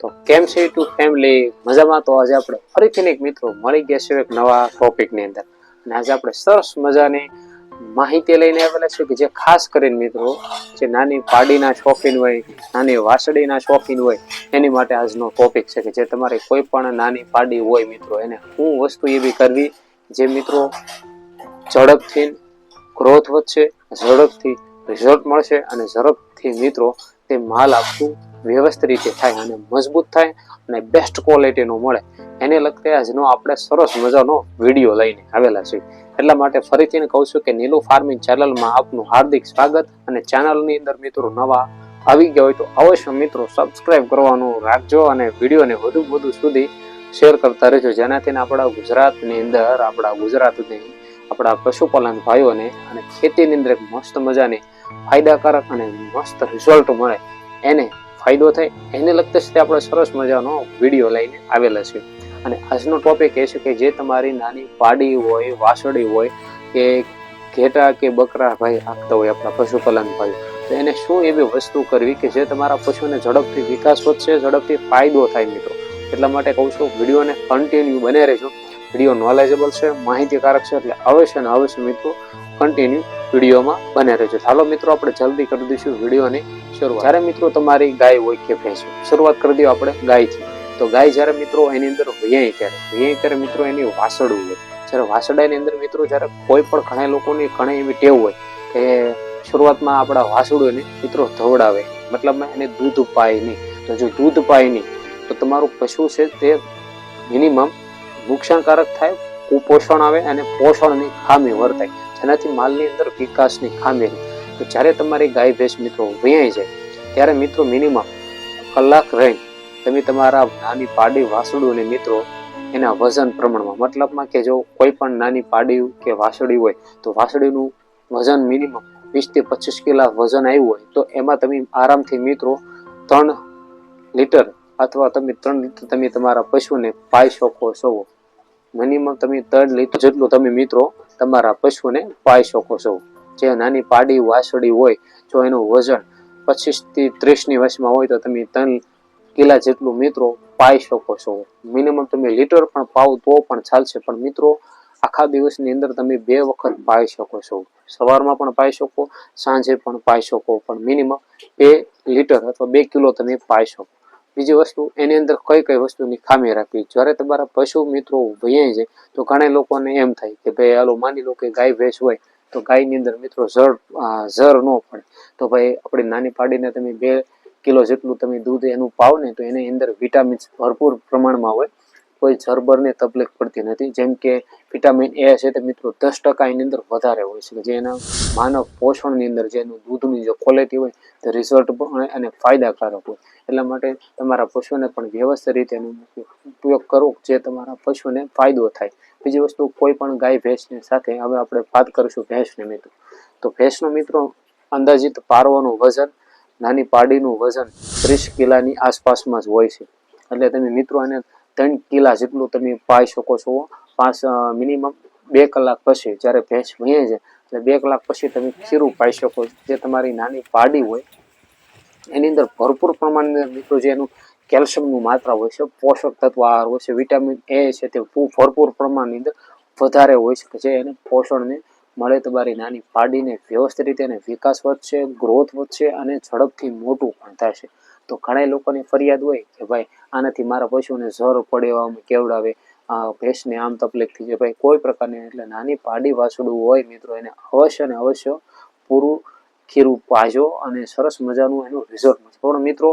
તો કેમ છે ટુ ફેમિલી મજામાં? તો આજે આપણે ફરીથી એક મિત્રો મળી ગયા છે એક નવા ટોપિકની અંદર. અને આજે આપણે સરસ મજાની માહિતી લઈને આવેલા છે કે જે ખાસ કરીને મિત્રો, જે નાની પાડીના શોખીન હોય, નાની વાસળીના શોખીન હોય, એની માટે આજનો ટોપિક છે કે જે તમારે કોઈ પણ નાની પાડી હોય મિત્રો, એને શું વસ્તુ એવી કરવી જે મિત્રો ઝડપથી ગ્રોથ વધશે, ઝડપથી રિઝલ્ટ મળશે અને ઝડપથી મિત્રો તે માલ આપતું વ્યવસ્થિત રીતે થાય અને મજબૂત થાય અને બેસ્ટ ક્વોલિટીનું મળે. એને લગતે આજનો આપણે સરસ મજાનો વીડિયો લઈને આવેલા છીએ. એટલા માટે ફરીથી કહું છું કે નીલુ ફાર્મિંગ ચેનલમાં આપનું હાર્દિક સ્વાગત અને ચેનલની અંદર મિત્રો નવા આવી ગયા હોય તો અવશ્ય મિત્રો સબસ્ક્રાઇબ કરવાનું રાખજો અને વિડીયોને વધુ વધુ સુધી શેર કરતા રહેજો. જેનાથી આપણા ગુજરાતની અંદર, આપણા ગુજરાતની, આપણા પશુપાલન ભાઈઓને અને ખેતીની અંદર એક મસ્ત મજાની ફાયદાકારક અને મસ્ત રિઝલ્ટ મળે. એને ફાયદો થાય એને લગતા સાથે આપણે સરસ મજાનો વીડિયો લઈને આવેલા છે અને આજનો ટોપિક એ છે કે જે તમારી નાની પાડી હોય વાસળી હોય, કે ઘેટા કે બકરા ભાઈ રાખતા હોય આપણા પશુપાલન ભાઈ તો એને શું એવી વસ્તુ કરવી કે જે તમારા પશુને ઝડપથી વિકાસ વધશે, ઝડપથી ફાયદો થાય મિત્રો? એટલા માટે કહું છું, વિડીયોને કન્ટિન્યુ બને રહેજો. વીડિયો નોલેજેબલ છે, માહિતીકારક છે, એટલે અવશ્ય ને અવશ્ય મિત્રો કન્ટિન્યુ વિડીયોમાં બને રહેજો. ચાલો મિત્રો, આપણે જલ્દી કરી દઈશું વિડીયોની. શરૂઆત. જ્યારે મિત્રો તમારી ગાય હોય કે ભેંસ હોય શરૂઆત કરી દો આપણે ગાયથી. તો ગાય જ્યારે મિત્રો એની અંદર વ્યાય ત્યારે વ્યાય ત્યારે મિત્રો એની વાસડું હોય. જ્યારે વાસડાની અંદર મિત્રો જ્યારે કોઈ પણ ઘણા લોકોની ઘણી એવી ટેવ હોય કે શરૂઆતમાં આપણા વાસળું મિત્રો ધવડાવે મતલબમાં એને દૂધ પાય નહીં. તો જો દૂધ પાય નહીં, તો તમારું પશુ છે તે મિનિમમ નુકસાનકારક થાય, કુપોષણ આવે અને પોષણની ખામી વર્તાય. જેનાથી માલની અંદર વિકાસની ખામી રહે. તો જ્યારે તમારી ગાય ભેંસ મિત્રો વૈયાય જાય, ત્યારે મિત્રો મિનિમમ કલાક રહી તમે તમારા નાની પાડી વાસળું મિત્રો એના વજન પ્રમાણમાં, મતલબમાં કે જો કોઈ પણ નાની પાડી કે વાસળી હોય, તો વાસળીનું વજન મિનિમમ વીસથી પચીસ કિલા વજન આવ્યું હોય, તો એમાં તમે આરામથી મિત્રો ત્રણ લીટર અથવા તમે ત્રણ લીટર તમે તમારા પશુને પાઈ શકો છો. મિનિમમ તમે ત્રણ લીટર જેટલું તમે મિત્રો તમારા પશુને પાઈ શકો છો. જે નાની પાડી વાસળી હોય, જો એનું વજન પચીસથી ત્રીસની વચમાં હોય તો તમે ત્રણ કિલા જેટલું મિત્રો પાઈ શકો છો. મિનિમમ તમે લીટર પણ પાવ તો પણ ચાલશે. પણ મિત્રો, આખા દિવસની અંદર તમે બે વખત પાઈ શકો છો. સવારમાં પણ પાઈ શકો, સાંજે પણ પાઈ શકો. પણ મિનિમમ બે લીટર અથવા બે કિલો તમે પાઈ શકો. બીજી વસ્તુ, એની અંદર કઈ કઈ વસ્તુની ખામી રાખવી? જ્યારે તમારા પશુ મિત્રો વૈયાય જાય તો ઘણા લોકોને એમ થાય કે, ભાઈ, હાલો, માની લો કે ગાય ભેંસ હોય તો ગાયની અંદર મિત્રો ઝર ઝર ન પડે. તો ભાઈ આપણી નાની પાડીને તમે બે કિલો જેટલું તમે દૂધ એનું પાવ ને તો એની અંદર વિટામિન્સ ભરપૂર પ્રમાણમાં હોય. કોઈ જરબરની તકલીફ પડતી નથી. જેમ કે વિટામિન એ છે તે મિત્રો દસ ટકા એની અંદર વધારે હોય છે. જે એના માનવ પોષણની અંદર જેનું દૂધની જે ક્વોલિટી હોય તે રિઝલ્ટ પણ અને ફાયદાકારક હોય. એટલા માટે તમારા પશુને પણ વ્યવસ્થિત રીતે એનો ઉપયોગ કરો જે તમારા પશુને ફાયદો થાય. બીજી વસ્તુ, કોઈ પણ ગાય ભેંસની સાથે હવે આપણે વાત કરીશું ભેંસને મિત્રો. તો ભેંસનો મિત્રો અંદાજિત પારવાનું વજન, નાની પાડીનું વજન ત્રીસ કિલાની આસપાસમાં જ હોય છે. એટલે તમે મિત્રો એને ત્રણ કિલા જેટલું તમે પાઈ શકો છો. પાંચ મિનિમમ બે કલાક પછી જ્યારે ભેંસ વહે છે, એટલે બે કલાક પછી તમે ખીરું પાઈ શકો જે તમારી નાની પાડી હોય, એની અંદર ભરપૂર પ્રમાણની મિત્રો જે એનું કેલ્શિયમનું માત્રા હોય છે, પોષક તત્વ આહાર હોય છે, વિટામિન એ છે તે ભરપૂર પ્રમાણની અંદર વધારે હોય છે. જે એને પોષણને મળે તમારી નાની પાડીને વ્યવસ્થિત રીતે એને વિકાસ વધશે, ગ્રોથ વધશે અને ઝડપથી મોટું પણ થશે. તો ઘણા લોકોની ફરિયાદ હોય કે ભાઈ આનાથી મારા પશુને ઝર પડે એવામાં કેવડાવે. આ ભેંસને આમ તકલીફ થઈ જાય ભાઈ કોઈ પ્રકારની એટલે નાની પાડી વાસળું હોય મિત્રો એને અવશ્ય ને અવશ્ય પૂરું ખીરું પાજો અને સરસ મજાનું એનું રિઝલ્ટ મળશે પણ મિત્રો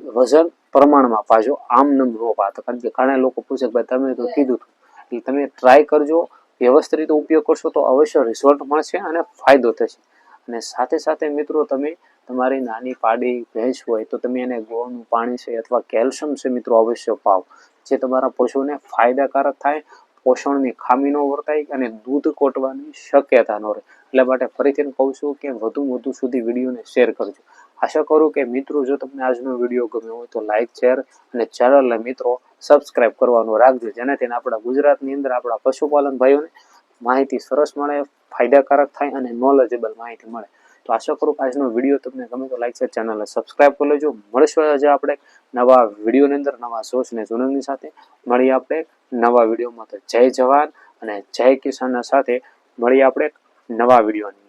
વજન પ્રમાણમાં પાજો આમ નમ ન પાતો કારણ કે ઘણા લોકો પૂછે કે ભાઈ તમે તો કીધું હતું એટલે તમે ટ્રાય કરજો. વ્યવસ્થિત રીતે ઉપયોગ કરશો તો અવશ્ય રિઝલ્ટ મળશે અને ફાયદો થશે. અને સાથે સાથે મિત્રો તમે તમારી નાની પાડી ભેંસ હોય તો તમે એને ગોળનું પાણી છે અથવા કેલ્શિયમ છે મિત્રો અવશ્ય પાવ. જે તમારા પશુને ફાયદાકારક થાય, પોષણની ખામી ન વર્તાય અને દૂધ કોટવાની શક્યતા ન રહે. એટલા માટે ફરીથી કહું છું કે વધુ વધુ સુધી વિડીયોને શેર કરજો. આશા કરું કે મિત્રો જો તમને આજનો વીડિયો ગમ્યો હોય તો લાઇક શેર અને ચેનલને મિત્રો સબસ્ક્રાઇબ કરવાનું રાખજો. જેનાથી આપણા ગુજરાતની અંદર આપણા પશુપાલન ભાઈઓને માહિતી સરસ મળે, ફાયદાકારક થાય અને નોલેજેબલ માહિતી મળે. તો આશા કરું આજનો વીડિયો તમને ગમે તો લાઈક છે ચેનલને સબસ્ક્રાઇબ કરી લેજો. મળીશું આજે આપણે નવા વિડીયોની અંદર, નવા સોચ ને જૂનની સાથે. મળીએ આપણે નવા વિડીયોમાં તો જય જવાન અને જય કિસાનના સાથે મળીએ આપણે નવા વિડીયોની